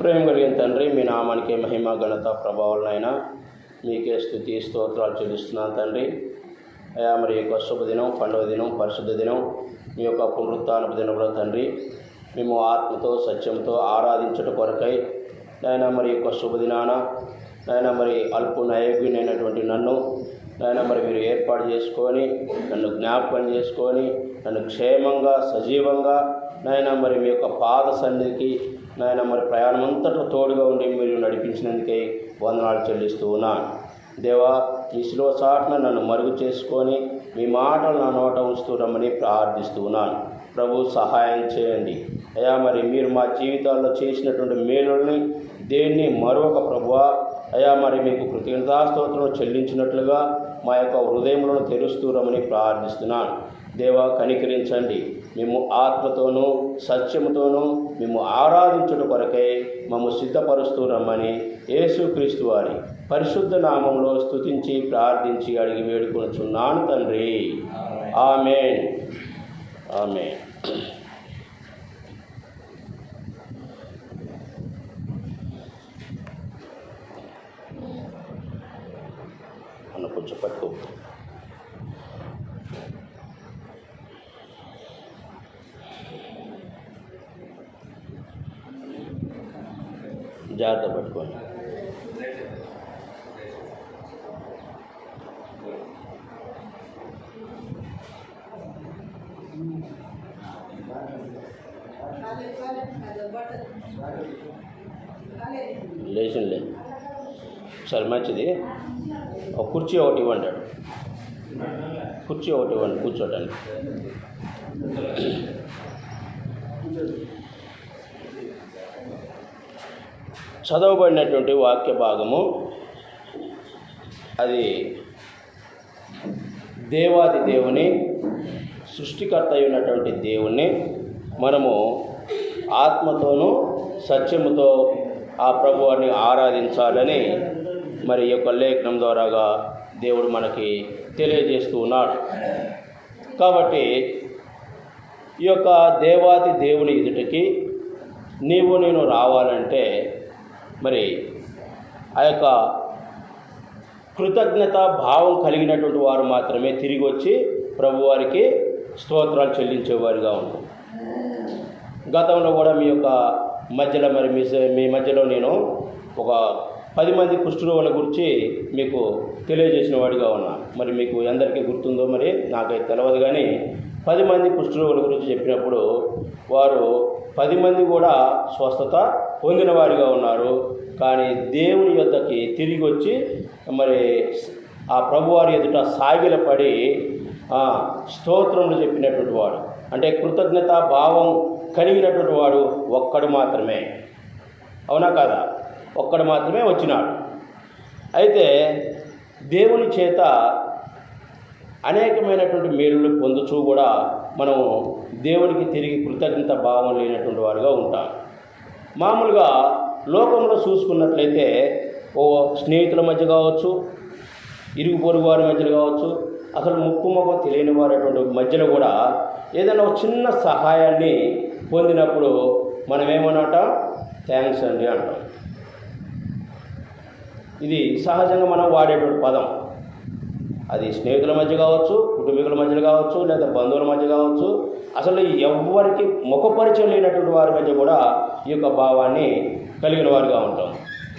ప్రేమ కలిగిన తండ్రి మీ నామానికి మహిమ ఘనత ప్రభావాలనైనా మీకే స్థుతి స్తోత్రాలు చెల్లిస్తున్నాను తండ్రి. అయా మరి యొక్క శుభదినం పండుగ దినం పరిశుద్ధ దినం మీ యొక్క పునరుత్నపు దినంలో తండ్రి. మేము ఆత్మతో సత్యంతో ఆరాధించుట కొరకై నాయన మరి యొక్క శుభదినాన నాయన మరి అల్పు నైపుణ్యమైనటువంటి నన్ను నాయన మరి మీరు ఏర్పాటు చేసుకొని నన్ను జ్ఞాపకం చేసుకొని నన్ను క్షేమంగా సజీవంగా నాయన మరి మీ యొక్క పాద సన్నిధికి నాయన మరి ప్రయాణం అంతటా తోడుగా ఉండి మీరు నడిపించినందుకై వందనాలు చెల్లిస్తూ ఉన్నాను. దేవా ఈ శిలువ నన్ను మరుగు చేసుకొని మీ మాటలు నా నోట ఉంచుతూ రమ్మని ప్రార్థిస్తూ ఉన్నాను. ప్రభు సహాయం చేయండి. అయ్యా మరి మీరు మా జీవితాల్లో చేసినటువంటి మేలుల్ని దేన్ని మరొక ప్రభువా అయ్యా మరి మీకు కృతజ్ఞతాస్తోత్రం చెల్లించినట్లుగా మా యొక్క హృదయంలో తెరుస్తూ రమ్మని ప్రార్థిస్తున్నాను. దేవా కనికరించండి. మేము ఆత్మతోనూ సత్యముతోనూ మేము ఆరాధించుట కొరకై మమ్ము సిద్ధపరుస్తూ రమ్మని యేసుక్రీస్తు వారి పరిశుద్ధ నామంలో స్తుతించి ప్రార్థించి అడిగి వేడుకొనుచున్నాను తండ్రి. ఆమెన్. ఆమెన్ అన్న కొంచెం పట్టుకో జాగ్రత్త పట్టుకోండి. లేచిండే సరే మంచిది. ఒక కుర్చీ ఒకటి ఇవ్వండి కుర్చీ ఒకటి ఇవ్వండి కూర్చోటానికి. చదవబడినటువంటి వాక్య భాగము అది దేవాది దేవుని సృష్టికర్త అయినటువంటి దేవుణ్ణి మనము ఆత్మతోనూ సత్యముతో ఆ ప్రభువాన్ని ఆరాధించాలని మరి ఈ యొక్క లేఖనం ద్వారాగా దేవుడు మనకి తెలియజేస్తూ ఉన్నాడు. కాబట్టి ఈ యొక్క దేవాది దేవుని ఎదుటికి నీవు నేను రావాలంటే మరి ఆ యొక్క కృతజ్ఞత భావం కలిగినటువంటి వారు మాత్రమే తిరిగి వచ్చి ప్రభువారికి స్తోత్రాలు చెల్లించేవారుగా ఉంటాం గతంలో కూడా మీ యొక్క మధ్యలో మరి మీ మీ మధ్యలో నేను ఒక పది మంది కుష్ఠరోగుల గురించి మీకు తెలియజేసిన వాడిగా ఉన్నా. మరి మీకు ఎందరికీ గుర్తుందో మరి నాకైతే తెలియదు కానీ పది మంది కుష్ఠరోగుల గురించి చెప్పినప్పుడు వారు పది మంది కూడా స్వస్థత పొందిన వారిగా ఉన్నారు. కానీ దేవుని యొద్దకి తిరిగి వచ్చి మరి ఆ ప్రభువారి ఎదుట సాగిలపడి పడి స్తోత్రములు చెప్పినటువంటి వాడు. అంటే కృతజ్ఞత భావం కలిగినటువంటి వాడు ఒక్కడు మాత్రమే. అవునా కాదా? ఒక్కడు మాత్రమే వచ్చినాడు. అయితే దేవుని చేత అనేకమైనటువంటి మేలులు పొందుచూ కూడా మనము దేవునికి తిరిగి కృతజ్ఞత భావం లేనటువంటి వారుగా ఉంటాం. మామూలుగా లోకంలో చూసుకున్నట్లయితే ఓ స్నేహితుల మధ్య కావచ్చు ఇరుగు పొరుగు వారి మధ్యలో కావచ్చు అసలు ముక్కు ముఖం తెలియని వారి మధ్యలో కూడా ఏదైనా ఒక చిన్న సహాయాన్ని పొందినప్పుడు మనం ఏమన్నట థ్యాంక్స్ అండి అంటాం. ఇది సహజంగా మనం వాడేటువంటి పదం. అది స్నేహితుల మధ్య కావచ్చు కుటుంబీకుల మధ్య కావచ్చు లేదా బంధువుల మధ్య కావచ్చు అసలు ఎవరికి ముఖపరిచయం లేనటువంటి వారి మధ్య కూడా ఈ యొక్క భావాన్ని కలిగిన వారుగా ఉంటాం.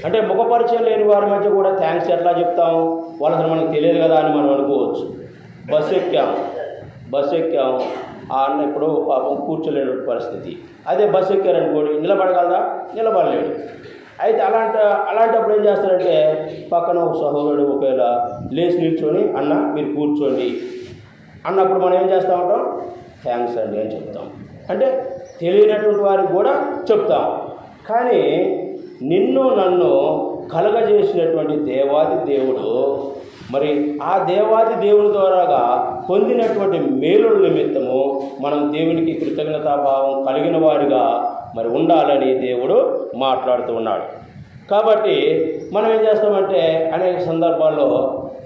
అంటే ముఖపరిచయం లేని వారి మధ్య కూడా థ్యాంక్స్ ఎట్లా చెప్తాం వాళ్ళు మనకు తెలియదు కదా అని మనం అనుకోవచ్చు. బస్సు ఎక్కాం బస్సు ఎక్కాం ఆ అన్న ఇప్పుడు పాపం కూర్చోలేని పరిస్థితి. అదే బస్సు ఎక్కారనుకోండి నిలబడగలదా నిలబడలేడు. అయితే అలాంటి అలాంటప్పుడు ఏం చేస్తారంటే పక్కన ఒక సహోదరుడు ఒకవేళ లేచి నిల్చొని అన్న మీరు కూర్చోండి. అన్నప్పుడు మనం ఏం చేస్తూ ఉంటాం? థ్యాంక్స్ అండి అని చెప్తాం. అంటే తెలియనటువంటి వారికి కూడా చెప్తాం. కానీ నిన్ను నన్ను కలగజేసినటువంటి దేవాది దేవుడు మరి ఆ దేవాది దేవుని ద్వారాగా పొందినటువంటి మేలుల నిమిత్తము మనం దేవునికి కృతజ్ఞతాభావం కలిగిన వారిగా మరి ఉండాలని దేవుడు మాట్లాడుతూ ఉన్నాడు. కాబట్టి మనం ఏం చేస్తామంటే అనేక సందర్భాల్లో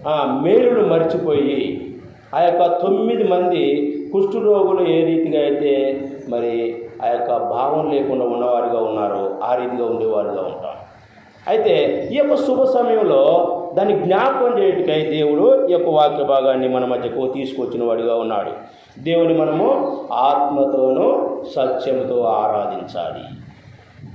ఆ మేలును మర్చిపోయి ఆ యొక్క తొమ్మిది మంది కుష్ఠరోగులు ఏ రీతిగా అయితే మరి ఆ యొక్క భావం లేకుండా ఉన్నవారుగా ఉన్నారో ఆ రీతిగా ఉండేవారుగా ఉంటాం. అయితే ఈ యొక్క శుభ సమయంలో దాన్ని జ్ఞాపకం చేయటకై దేవుడు ఈ యొక్క వాక్య భాగాన్ని మన మధ్యకు తీసుకొచ్చిన వాడిగా ఉన్నాడు. దేవుని మనము ఆత్మతోనూ సత్యముతో ఆరాధించాలి.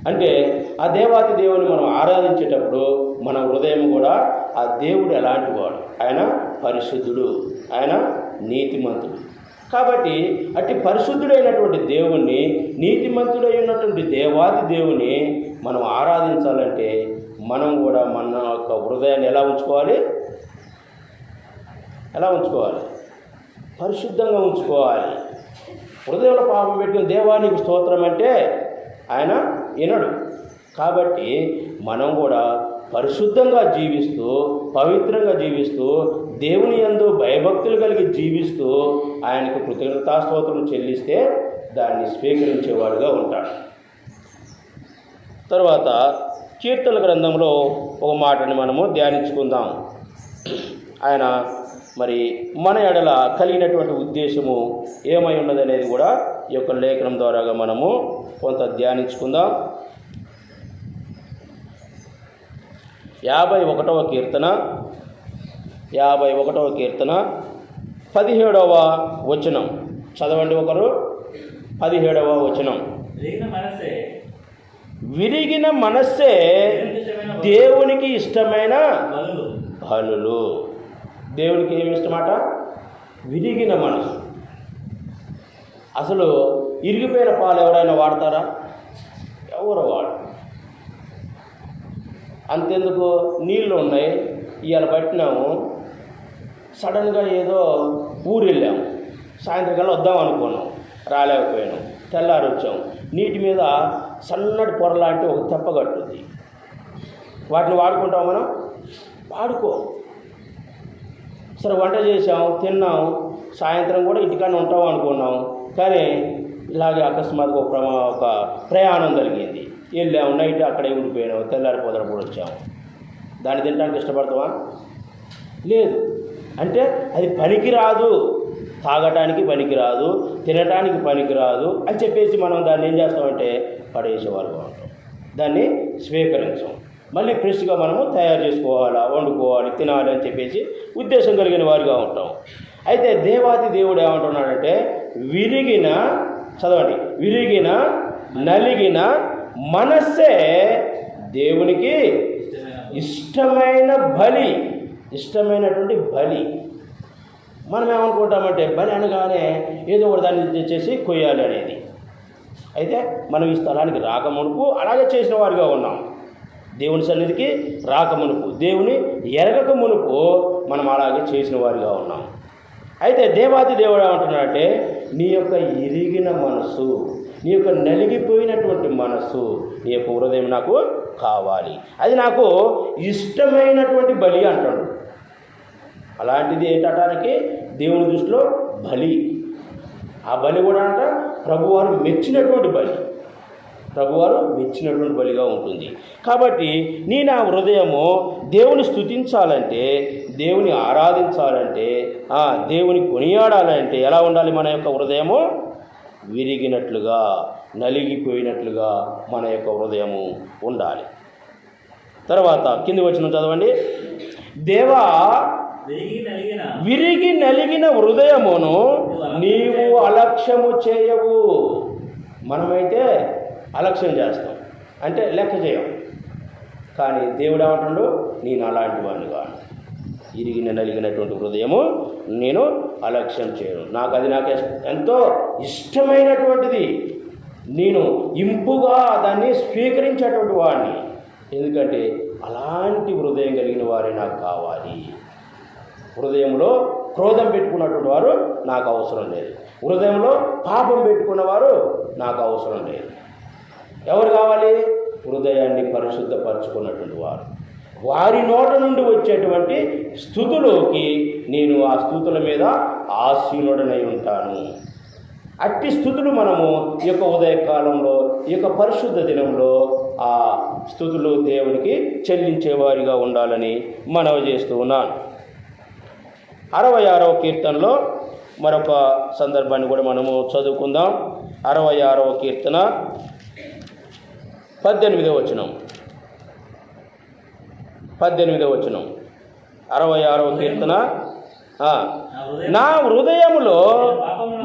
అంటే ఆ దేవాతి దేవుని మనం ఆరాధించేటప్పుడు మన హృదయం కూడా ఆ దేవుడు ఎలాంటి వాడు? ఆయన పరిశుద్ధుడు. ఆయన నీతిమంతుడు. కాబట్టి అట్టి పరిశుద్ధుడైనటువంటి దేవుణ్ణి నీతిమంతుడైనటువంటి దేవాది దేవుని మనం ఆరాధించాలంటే మనం కూడా మన యొక్క హృదయాన్ని ఎలా ఉంచుకోవాలి? ఎలా ఉంచుకోవాలి? పరిశుద్ధంగా ఉంచుకోవాలి. హృదయంలో పాపం పెట్టిన దేవానికి స్తోత్రం అంటే ఆయన వినడు. కాబట్టి మనం కూడా పరిశుద్ధంగా జీవిస్తూ పవిత్రంగా జీవిస్తూ దేవుని యందు భయభక్తులు కలిగి జీవిస్తూ ఆయనకు కృతజ్ఞతాస్తోత్రం చెల్లిస్తే దాన్ని స్వీకరించేవాడుగా ఉంటాడు. తర్వాత కీర్తన గ్రంథంలో ఒక మాటని మనము ధ్యానించుకుందాం. ఆయన మరి మన ఎడల కలిగినటువంటి ఉద్దేశము ఏమై ఉన్నదనేది కూడా ఈ యొక్క లేఖనం ద్వారాగా మనము కొంత ధ్యానించుకుందాం. యాభై ఒకటవ కీర్తన యాభై ఒకటవ కీర్తన పదిహేడవ వచనం. చదవండి ఒకరు. పదిహేడవ వచనం. విరిగిన మనసే విరిగిన మనస్సే దేవునికి ఇష్టమైన బలులు. దేవునికి ఏమి ఇష్టమాట? విరిగిన మనసు. అసలు ఇరిగిపోయిన పాలు ఎవరైనా వాడతారా? ఎవరు వాడు అంతెందుకు? నీళ్ళు ఉన్నాయి. ఇవాళ పట్టినాము. సడన్గా ఏదో ఊరు వెళ్ళాము సాయంత్రం కల్లా వద్దాం అనుకున్నాం. రాలేకపోయాను. తెల్లారి వచ్చాం. నీటి మీద సన్నటి పొరలాంటి ఒక తెప్ప కట్టుద్ది. వాటిని వాడుకుంటాం మనం? వాడుకో. సరే వంట చేసాం తిన్నాం సాయంత్రం కూడా ఇంటికాడ ఉంటాం అనుకున్నాం కానీ ఇలాగే అకస్మాత్తుగా ఒక ప్రమా ఒక ప్రయాణం జరిగింది. వెళ్ళాము నైట్ అక్కడే ఉండిపోయినాము తెల్లారి కూడా వచ్చాము దాన్ని తినడానికి ఇష్టపడతావా? లేదు. అంటే అది పనికిరాదు. తాగటానికి పనికిరాదు తినటానికి పనికిరాదు అని చెప్పేసి మనం దాన్ని ఏం చేస్తామంటే పడేసేవాళ్ళుగా ఉంటాం దాన్ని స్వీకరించాం. మళ్ళీ ఫ్రెష్గా మనము తయారు చేసుకోవాలా వండుకోవాలి తినాలి అని చెప్పేసి ఉద్దేశం కలిగిన వారిగా ఉంటాం. అయితే దేవాది దేవుడు ఏమంటున్నాడంటే విరిగిన చదవండి విరిగిన నలిగిన మనస్సే దేవునికి ఇష్టమైన బలి ఇష్టమైనటువంటి బలి. మనం ఏమనుకుంటామంటే బలి అనగానే ఏదో ఒకటి దాన్ని తెచ్చేసి కొయ్యాలి అనేది. అయితే మనం ఈ స్థలానికి రాకమునుపు అలాగే చేసిన వారిగా ఉన్నాం. దేవుని సన్నిధికి రాకమునుపు దేవుని ఎరగక మునుపు మనం అలాగే చేసిన వారిగా ఉన్నాం. అయితే దేవాది దేవుడు ఏమంటున్నాడంటే నీ యొక్క ఇరిగిన మనసు నీ యొక్క నలిగిపోయినటువంటి మనస్సు నీ యొక్క హృదయం నాకు కావాలి. అది నాకు ఇష్టమైనటువంటి బలి అంటాడు. అలాంటిది ఏంటటానికి దేవుని దృష్టిలో బలి. ఆ బలి కూడా అంట ప్రభువారు మెచ్చినటువంటి బలి. ప్రభువారు మెచ్చినటువంటి బలిగా ఉంటుంది. కాబట్టి నీ నా హృదయము దేవుని స్థుతించాలంటే దేవుని ఆరాధించాలంటే దేవుని కొనియాడాలంటే ఎలా ఉండాలి మన యొక్క హృదయము? విరిగినట్లుగా నలిగిపోయినట్లుగా మన యొక్క హృదయము ఉండాలి. తర్వాత కింది వచ్చిన చదవండి. దేవా విరిగి నలిగిన హృదయమును నీవు అలక్ష్యము చేయవు. మనమైతే అలక్ష్యం చేస్తాం. అంటే లెక్క చేయం. కానీ దేవుడు ఏమంటాడు నేను అలాంటి వాడిని కాను ఇరిగిన నలిగినటువంటి హృదయము నేను అలక్ష్యం చేయను. నాకు అది నాకు ఎంతో ఇష్టమైనటువంటిది. నేను ఇంపుగా దాన్ని స్వీకరించేటువంటి వాడిని. ఎందుకంటే అలాంటి హృదయం కలిగిన వారే నాకు కావాలి. హృదయంలో క్రోధం పెట్టుకున్నటువంటి వారు నాకు అవసరం లేదు. హృదయంలో పాపం పెట్టుకున్నవారు నాకు అవసరం లేదు. ఎవరు కావాలి? హృదయాన్ని పరిశుద్ధపరచుకున్నటువంటి వారు. వారి నోట నుండి వచ్చేటువంటి స్థుతులోకి నేను ఆ స్థుతుల మీద ఆశీనుడనై ఉంటాను. అట్టి స్థుతులు మనము ఈ యొక్క ఉదయకాలంలో ఈ యొక్క పరిశుద్ధ దినంలో ఆ స్థుతులు దేవునికి చెల్లించేవారిగా ఉండాలని మనవి చేస్తూ ఉన్నాను. అరవై ఆరవ కీర్తనలో మరొక సందర్భాన్ని కూడా మనము చదువుకుందాం. అరవై ఆరవ కీర్తన పద్దెనిమిదో వచనం. పద్దెనిమిదో వచనం. అరవై ఆరవ కీర్తన. నా హృదయములో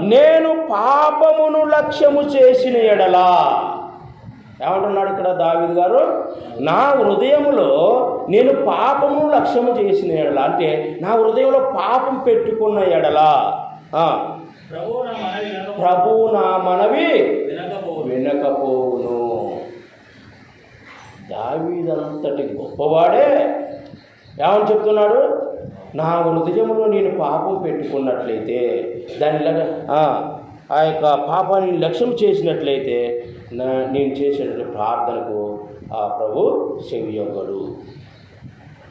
నేను పాపమును లక్ష్యము చేసిన ఎడలా. ఏమంటున్నాడు ఇక్కడ దావిద్ గారు? నా హృదయములో నేను పాపము లక్ష్యము చేసిన ఎడల. అంటే నా హృదయంలో పాపం పెట్టుకున్న ఎడలా. ఆ, ప్రభువు నా మనవి వినక ప్రభు నా మనవి వినకపోవును. దావీదంతటి గొప్పవాడే. ఏమని చెప్తున్నాడు? నా హృదయంలో నేను పాపం పెట్టుకున్నట్లయితే దాని ఆ ఆ యొక్క పాపాన్ని లక్ష్యం చేసినట్లయితే నా నేను చేసినటువంటి ప్రార్థనకు ఆ ప్రభు చెవియొగ్గడు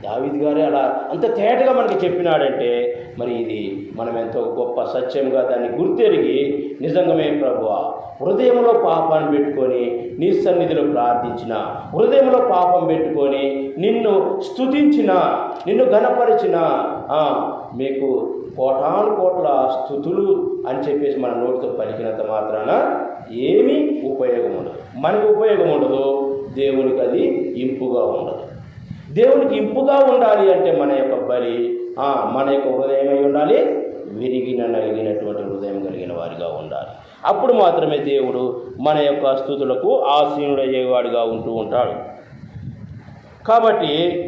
దావిద్ గారే అలా అంత తేటగా మనకి చెప్పినాడంటే మరి ఇది మనం ఎంతో గొప్ప సత్యంగా దాన్ని గుర్తెరిగి నిజంగమే ప్రభు హృదయంలో పాపాన్ని పెట్టుకొని నీ సన్నిధిలో ప్రార్థించిన హృదయంలో పాపం పెట్టుకొని నిన్ను స్థుతించిన నిన్ను గణపరిచిన మీకు కోటాను కోట్ల స్థుతులు అని చెప్పేసి మన నోటితో పలికినంత మాత్రాన ఏమీ ఉపయోగం ఉండదు. మనకు ఉపయోగం ఉండదు దేవునికి అది ఇంపుగా ఉండదు. దేవునికి ఇంపుగా ఉండాలి అంటే మన యొక్క బలి మన యొక్క హృదయం అయి ఉండాలి. విరిగిన నలిగినటువంటి హృదయం కలిగిన వారిగా ఉండాలి. అప్పుడు మాత్రమే దేవుడు మన యొక్క స్థుతులకు ఆసీనుడయ్యేవాడిగా ఉంటూ ఉంటాడు. కాబట్టి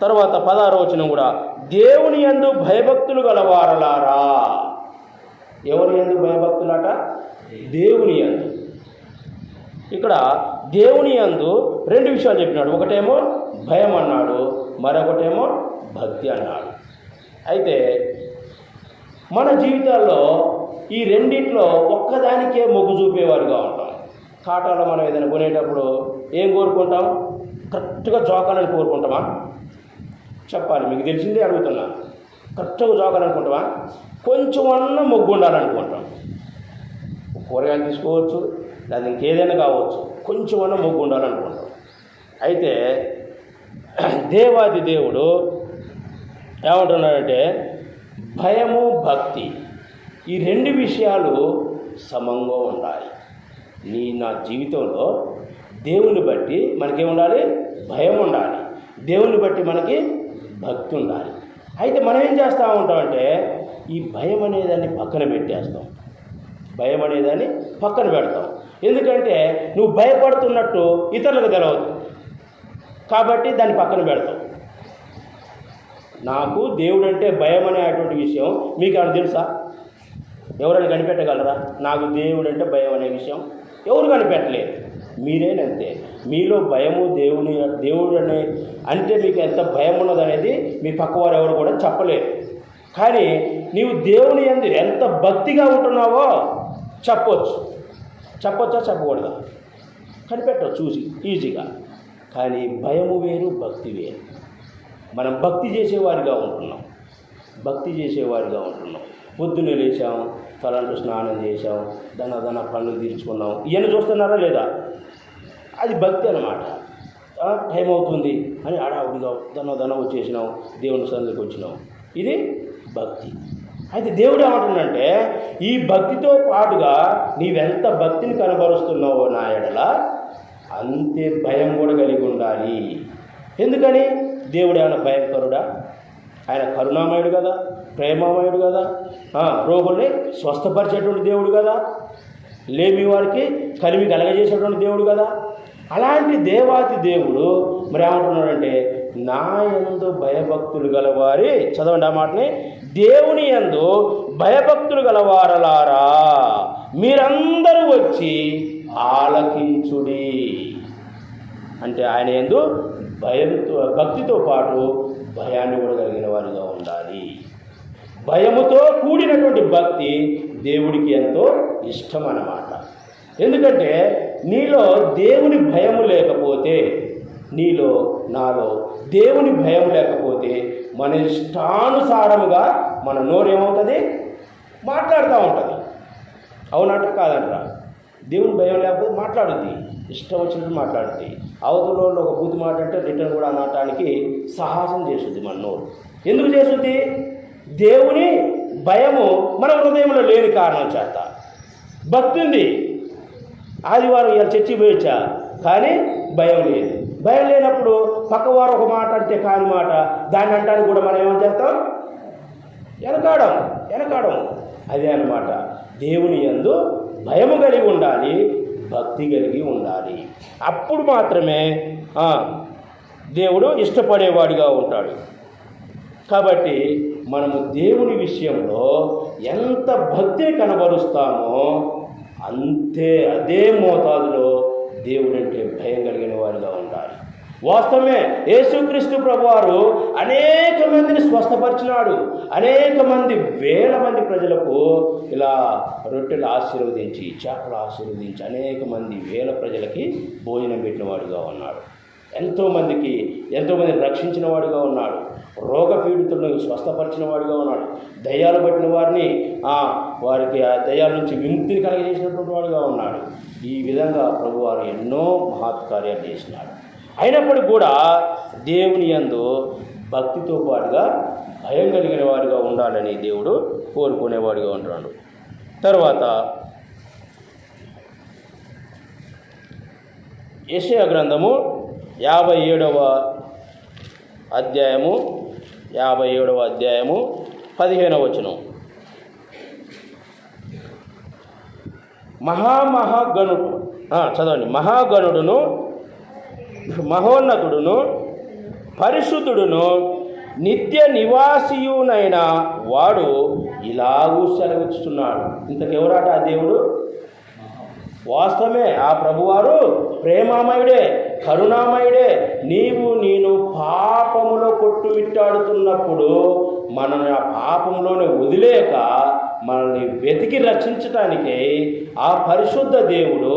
తర్వాత పదారోచనం కూడా దేవుని యందు భయభక్తులు గలవారలారా. ఎవరి యందు భయభక్తులట? దేవుని యందు. ఇక్కడ దేవుని యందు రెండు విషయాలు చెప్పినాడు. ఒకటేమో భయం అన్నాడు మరొకటేమో భక్తి అన్నాడు. అయితే మన జీవితాల్లో ఈ రెండిట్లో ఒక్కదానికే మొగ్గు చూపేవారుగా ఉంటాం. కాటాలో మనం ఏదైనా కొనేటప్పుడు ఏం కోరుకుంటాం? కరెక్ట్గా జోకాలని కోరుకుంటామా? చెప్పాలి మీకు తెలిసిందే అడుగుతున్నా. కరెక్ట్గా జోకాలనుకుంటామా కొంచెం అన్న మొగ్గు ఉండాలనుకుంటాం. కూరగాయలు తీసుకోవచ్చు లేదా ఇంకేదైనా కావచ్చు కొంచెం అన్న మొగ్గు ఉండాలనుకుంటాం. అయితే దేవాది దేవుడు ఏమంటున్నాడంటే భయము భక్తి ఈ రెండు విషయాలు సమంగా ఉండాలి. నీ నా జీవితంలో దేవుని బట్టి మనకేముండాలి? భయం ఉండాలి దేవుని బట్టి మనకి భక్తి ఉండాలి అయితే మనం ఏం చేస్తూ ఉంటామంటే ఈ భయం అనేదాన్ని పక్కన పెట్టేస్తాం. భయం అనేదాన్ని పక్కన పెడతాం. ఎందుకంటే నువ్వు భయపడుతున్నట్టు ఇతరులకు తెలవదు. కాబట్టి దాన్ని పక్కన పెడతాం. నాకు దేవుడు అంటే భయం అనేటువంటి విషయం మీకు ఏమైనా తెలుసా? ఎవరైనా కనిపెట్టగలరా? నాకు దేవుడు అంటే భయం అనే విషయం ఎవరు కనిపెట్టలేరు మీరేనంతే మీలో భయము దేవుని దేవుడు అనే అంటే మీకు ఎంత భయం ఉన్నదనేది మీ పక్కవారు ఎవరు కూడా చెప్పలేరు. కానీ నీవు దేవుని ఎందు ఎంత భక్తిగా ఉంటున్నావో చెప్పొచ్చు. చెప్పొచ్చా? చెప్పకూడదా? కనిపెట్టవచ్చు చూసి ఈజీగా కానీ భయము వేరు భక్తి వేరు. మనం భక్తి చేసేవారిగా ఉంటున్నాం. భక్తి చేసేవారిగా ఉంటున్నాం. పొద్దున్నే లేచాం తలంటూ స్నానం చేసాం దన దన పనులు తీర్చుకున్నాం. ఇవన్నీ చూస్తున్నారా లేదా? అది భక్తి అన్నమాట. టైం అవుతుంది అని ఆడావుడిగా దన దన వచ్చేసినాం దేవుని సన్నిధికి వచ్చినాం. ఇది భక్తి. అయితే దేవుడు ఏమంటుందంటే ఈ భక్తితో పాటుగా నీవెంత భక్తిని కనబరుస్తున్నావో నా ఎడల అంతే భయం కూడా కలిగి ఉండాలి. ఎందుకని? దేవుడు ఆయన భయంకరుడా? ఆయన కరుణామయుడు కదా ప్రేమమయుడు కదా రోగుల్ని స్వస్థపరిచేటువంటి దేవుడు కదా లేమి వారికి కలిమి కలగజేసేటువంటి దేవుడు కదా. అలాంటి దేవాతి దేవుడు మరి ఏమంటున్నాడంటే నా ఎందు భయభక్తులు గలవారి. చదవండి ఆ మాటని. దేవుని యందు భయభక్తులు గలవారలారా. మీరందరూ వచ్చి ఆలకించుడి. అంటే ఆయన ఎందు భయంతో భక్తితో పాటు భయాన్ని కూడా కలిగిన వారిగా ఉండాలి. భయముతో కూడినటువంటి భక్తి దేవుడికి ఎంతో ఇష్టం అన్నమాట ఎందుకంటే నీలో దేవుని భయము లేకపోతే నీలో నాలో దేవుని భయం లేకపోతే మన ఇష్టానుసారముగా మన నోరేమవుతుంది? మాట్లాడుతూ ఉంటుంది. అవునట కాదంటరా దేవుని భయం లేకపోతే మాట్లాడుద్ది. ఇష్టం వచ్చినట్టు మాట్లాడుద్ది. అవతల వాళ్ళు ఒక బూతి మాట అంటే రిటర్న్ కూడా అనటానికి సాహసం చేస్తుంది మన నోరు ఎందుకు చేస్తుంది దేవుని భయము మన హృదయంలో లేని కారణం చేత. భక్తి ఉంది ఆదివారం ఇలా చర్చి పోయొచ్చా? కానీ భయం లేదు. భయం లేనప్పుడు పక్కవారు ఒక మాట అంటే కాని మాట దాన్ని అంటానికి కూడా మనం ఏమని చేస్తాం? వెనకాడం వెనకాడం. అదే అన్నమాట. దేవుని యందు భయము కలిగి ఉండాలి. భక్తి కలిగి ఉండాలి. అప్పుడు మాత్రమే దేవుడు ఇష్టపడేవాడిగా ఉంటాడు. కాబట్టి మనము దేవుని విషయంలో ఎంత భక్తి కనబరుస్తామో అంతే అదే మోతాదులో దేవుడంటే భయం కలిగిన వారిగా ఉండాలి. వాస్తవమే యేసుక్రీస్తు ప్రభువారు అనేక మందిని స్వస్థపరిచినాడు. అనేక మంది వేల మంది ప్రజలకు ఇలా రొట్టెలు ఆశీర్వదించి చేపలు ఆశీర్వదించి అనేక మంది వేల ప్రజలకి భోజనం పెట్టిన వాడుగా ఉన్నాడు. ఎంతోమందికి ఎంతోమందిని రక్షించిన వాడుగా ఉన్నాడు. రోగ పీడితులను స్వస్థపరిచిన వాడుగా ఉన్నాడు. దయ్యాలు పట్టిన వారిని వారికి ఆ దయ్యాల నుంచి విముక్తిని కలిగజేసినటువంటి వాడుగా ఉన్నాడు. ఈ విధంగా ప్రభువారు ఎన్నో మహత్కార్యాలు చేసినాడు అయినప్పటికీ కూడా దేవుని యందు భక్తితో పాటుగా భయం కలిగిన వాడిగా ఉండాలని దేవుడు కోరుకునేవాడిగా ఉంటాడు తర్వాత యశయ గ్రంథము యాభై ఏడవ అధ్యాయము యాభై ఏడవ అధ్యాయము పదిహేనవ వచనం. మహామహాగణుడు చదవండి. మహాగణుడును మహోన్నతుడును పరిశుద్ధుడును నిత్య నివాసియునైన వాడు ఇలాగూ సెలవిస్తున్నాడు ఇంతకెవరాట ఆ దేవుడు? వాస్తవమే ఆ ప్రభువారు ప్రేమామయుడే కరుణామయుడే. నీవు నేను పాపములో కొట్టుమిట్టాడుతున్నప్పుడు మనల్ని ఆ పాపంలోనే వదిలేక మనల్ని వెతికి రక్షించటానికే ఆ పరిశుద్ధ దేవుడు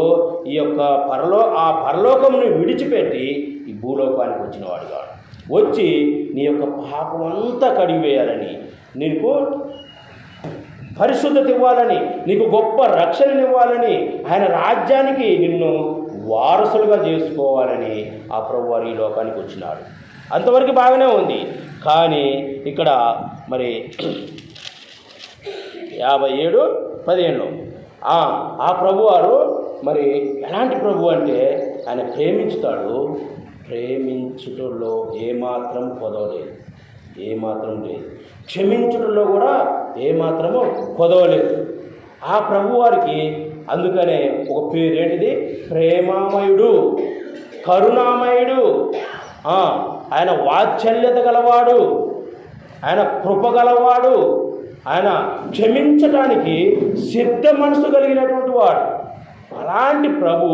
ఈ యొక్క పరలో ఆ పరలోకమును విడిచిపెట్టి ఈ భూలోకానికి వచ్చినవాడు కాడు. వచ్చి నీ యొక్క పాపం అంతా కడిగివేయాలని నీకు పరిశుద్ధత ఇవ్వాలని నీకు గొప్ప రక్షణనివ్వాలని ఆయన రాజ్యానికి నిన్ను వారసులుగా చేసుకోవాలని ఆ ప్రభు వారు ఈ లోకానికి వచ్చినాడు. అంతవరకు బాగానే ఉంది. కానీ ఇక్కడ మరి యాభై ఏడు పదిహేను ఆ ప్రభువారు మరి ఎలాంటి ప్రభు అంటే ఆయన ప్రేమించుతాడు. ప్రేమించుటలో ఏమాత్రం కొదవలేదు ఏమాత్రం లేదు. క్షమించుటలో కూడా ఏమాత్రము కొదవలేదు ఆ ప్రభువారికి అందుకనే ఒక పేరేంటిది? ప్రేమామయుడు కరుణామయుడు. ఆయన వాత్సల్యత గలవాడు. ఆయన కృప గలవాడు. ఆయన క్షమించడానికి సిద్ధ మనసు కలిగినటువంటి వాడు. అలాంటి ప్రభు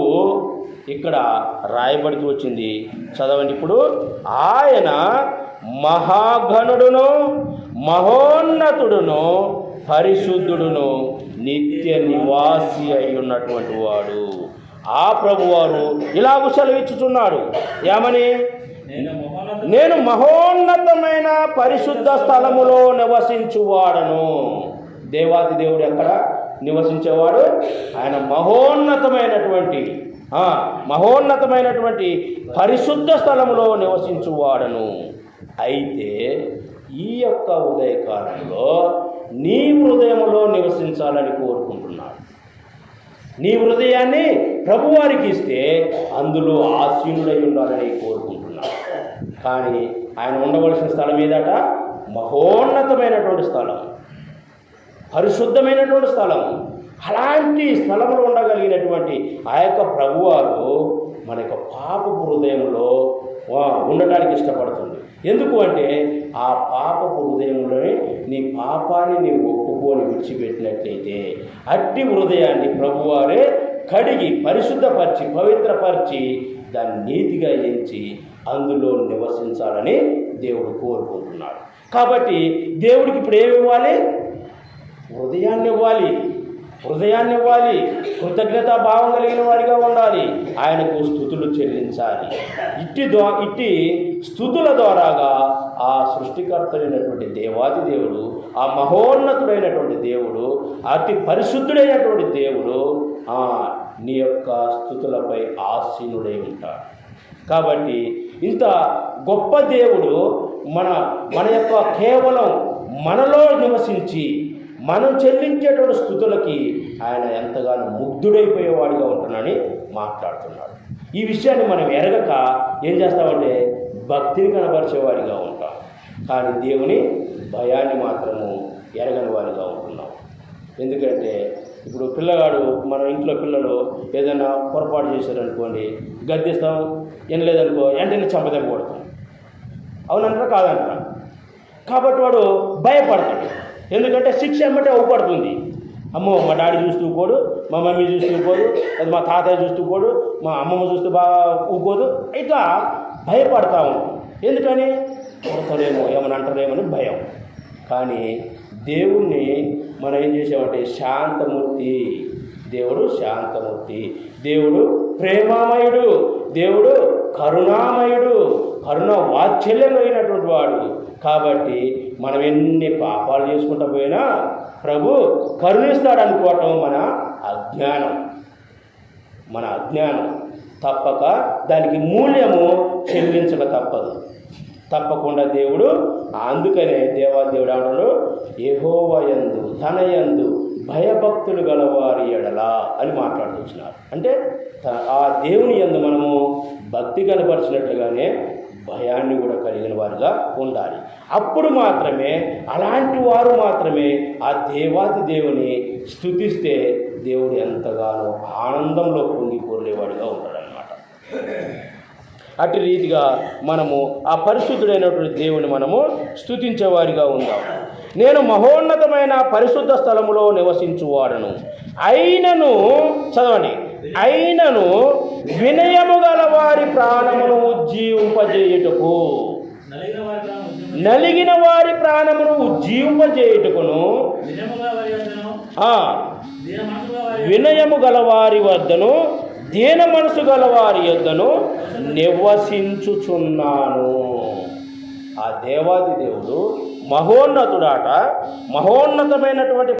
ఇక్కడ రాయబడుతూ వచ్చింది. చదవండి ఇప్పుడు. ఆయన మహాఘనుడును మహోన్నతుడును పరిశుద్ధుడును నిత్య నివాసి అయి ఉన్నటువంటి వాడు. ఆ ప్రభువారు ఇలాగూ సెలవిచ్చుచున్నాడు. ఏమని? నేను మహోన్నతమైన పరిశుద్ధ స్థలములో నివసించువాడను. దేవాది దేవుడు ఎక్కడ నివసించేవాడు? ఆయన మహోన్నతమైనటువంటి మహోన్నతమైనటువంటి పరిశుద్ధ స్థలములో నివసించువాడను. అయితే ఈ యొక్క ఉదయకాలంలో నీ హృదయంలో నివసించాలని కోరుకుంటున్నాడు. నీ హృదయాన్ని ప్రభువారికి ఇస్తే అందులో ఆసీనుడై ఉండాలని కోరుకుంటున్నాను కానీ ఆయన ఉండవలసిన స్థలం ఏదట? మహోన్నతమైనటువంటి స్థలం. పరిశుద్ధమైనటువంటి స్థలం. అలాంటి స్థలంలో ఉండగలిగినటువంటి ఆ యొక్క ప్రభువారు మన యొక్క పాపపు హృదయంలో ఉండటానికి ఇష్టపడుతుంది. ఎందుకు అంటే ఆ పాపపు హృదయంలోనే నీ పాపాన్ని నీ ఒప్పుకొని విడిచిపెట్టినట్లయితే అట్టి హృదయాన్ని ప్రభువారే కడిగి పరిశుద్ధపరిచి పవిత్రపరిచి దాన్ని నీతిగా ఎంచి అందులో నివసించాలని దేవుడు కోరుకుంటున్నాడు. కాబట్టి దేవుడికి ఇప్పుడు ఏమి ఇవ్వాలి? హృదయాన్ని ఇవ్వాలి. హృదయాన్ని ఇవ్వాలి. కృతజ్ఞత భావం కలిగిన వారిగా ఉండాలి. ఆయనకు స్థుతులు చెల్లించాలి. ఇట్టి ద్వా ఇట్టి స్థుతుల ద్వారాగా ఆ సృష్టికర్తడైనటువంటి దేవాది దేవుడు ఆ మహోన్నతుడైనటువంటి దేవుడు అతి పరిశుద్ధుడైనటువంటి దేవుడు ఆ నీ యొక్క స్థుతులపై ఆసీనుడై ఉంటాడు. కాబట్టి ఇంత గొప్ప దేవుడు మన మన యొక్క కేవలం మనలో నివసించి మనం చెల్లించేటువంటి స్థుతులకి ఆయన ఎంతగానో ముగ్ధుడైపోయేవాడిగా ఉంటున్నాడని మాట్లాడుతున్నాడు. ఈ విషయాన్ని మనం ఎరగక ఏం చేస్తామంటే భక్తిని కనబరిచేవారిగా ఉంటాం. కానీ దేవుని భయాన్ని మాత్రము ఎరగని వారిగా ఉంటున్నాం. ఎందుకంటే ఇప్పుడు పిల్లగాడు మన ఇంట్లో పిల్లలు ఏదైనా పొరపాటు చేశారనుకోండి గద్దిస్తాం ఏం లేదనుకో వెంటనే చంపదెబ్బ కొడతాం. అవునంటారా కాదంటారా? కాబట్టి వాడు భయపడతాడు. ఎందుకంటే శిక్ష ఎమ్మటే అవుపడుతుంది. అమ్మో మా డాడీ చూస్తూ పోడు మా మమ్మీ చూస్తూ ఊకోదు అది మా తాతయ్య చూస్తూ పోడు మా అమ్మమ్మ చూస్తూ బాగా ఊకోదు ఇట్లా భయపడతా ఉంటాం. ఎందుకని? కొడతారేమో ఏమని అంటారేమని భయం. కానీ దేవుణ్ణి మనం ఏం చేసామంటే శాంతమూర్తి. దేవుడు శాంతమూర్తి. దేవుడు ప్రేమామయుడు. దేవుడు కరుణామయుడు. కరుణ వాత్సల్యమైనటువంటి వాడు. కాబట్టి మనం ఎన్ని పాపాలు చేసుకుంటా పోయినా ప్రభు కరుణిస్తాడు అనుకోవటం మన అజ్ఞానం. మన అజ్ఞానం తప్పక దానికి మూల్యము చెల్లించక తప్పదు. తప్పకుండా దేవుడు అందుకనే దేవాదేవుడు ఆడను యహోవయందు తనయందు భయభక్తులు గలవారి ఎడలా అని మాట్లాడుతున్నారు అంటే ఆ దేవుని యందు మనము భక్తి కనపరిచినట్లుగానే భయాన్ని కూడా కలిగిన వారుగా ఉండాలి. అప్పుడు మాత్రమే అలాంటి వారు మాత్రమే ఆ దేవాది దేవుని స్థుతిస్తే దేవుడు ఎంతగానో ఆనందంలో పొంగి పొర్లేవాడిగా ఉంటాడనమాట అటు రీతిగా మనము ఆ పరిశుద్ధుడైనటువంటి దేవుని మనము స్తుతించేవారిగా ఉందాం. నేను మహోన్నతమైన పరిశుద్ధ స్థలములో నివసించువాడను. అయినను చదవండి. అయినను వినయము గల వారి ప్రాణమును ఉజ్జీవింపజేయుటకు. నలిగిన వారి ప్రాణమును ఉజ్జీవింపజేయుటకును. దీన మనసుగా వారి వినయము గలవారి వద్దను దీన మనసు గలవారి యొద్దను నివసించుచున్నాను. ఆ దేవాది దేవుడు మహోన్నతుడాట మహోన్నతమైనటువంటి